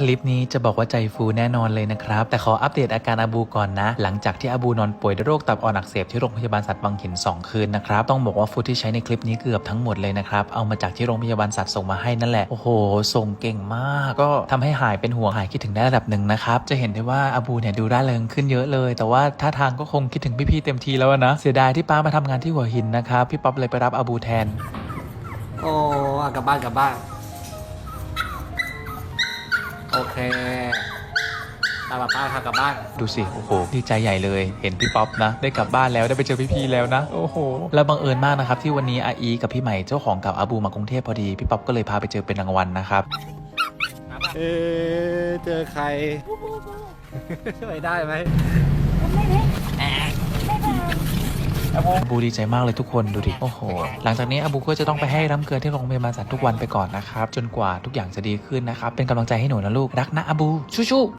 คลิปนี้จะบอกว่าใจฟูแน่นอนเลยนะครับ แต่ขออัปเดตอาการอาบูก่อนนะ หลังจากที่อาบูนอนป่วยด้วยโรคตับอ่อนอักเสบที่โรงพยาบาลสัตว์วังหิน 2 คืนนะครับ ต้องบอกว่าฟุตที่ใช้ในคลิปนี้เกือบทั้งหมดเลยนะครับ เอามาจากที่โรงพยาบาลสัตว์ส่งมาให้นั่นแหละ โอ้โห ส่งเก่งมาก ก็ทำให้หายเป็นห่วงหายคิดถึงได้ระดับหนึ่งนะครับ จะเห็นได้ว่าอาบูเนี่ยดูร่าเริงขึ้นเยอะเลย แต่ว่าท่าทางก็คงคิดถึงพี่ๆเต็มทีแล้วนะ เสียดายที่ป้ามาทำงานที่หัวหินนะครับ พี่ป๊อปเลยไปรับอาบูแทน โอ้อะกลับบ้านกลับบ้าน โอเคตามป้าป้าค่ะกลับบ้าน ดูสิ โอ้โห ดีใจใหญ่เลย เห็นพี่ป๊อปนะ ได้กลับบ้านแล้ว ได้ไปเจอพี่ๆแล้วนะ โอ้โห แล้วบังเอิญมากนะครับ ที่วันนี้อาอีกับพี่ใหม่เจ้าของเก่าอาบูมากรุงเทพพอดี พี่ป๊อปก็เลยพาไปเจอเป็นรางวัลนะครับ เอ๊ะเจอใครไม่ได้ไหม อาบูดีใจมากเลยทุกคนดูดิ โอ้โห หลังจากนี้อาบูก็จะต้องไปให้น้ำเกลือที่โรงพยาบาลสัตว์ทุกวันไปก่อนนะครับ จนกว่าทุกอย่างจะดีขึ้นนะครับ เป็นกำลังใจให้หนูนะลูก รักนะอาบู ชู้ๆ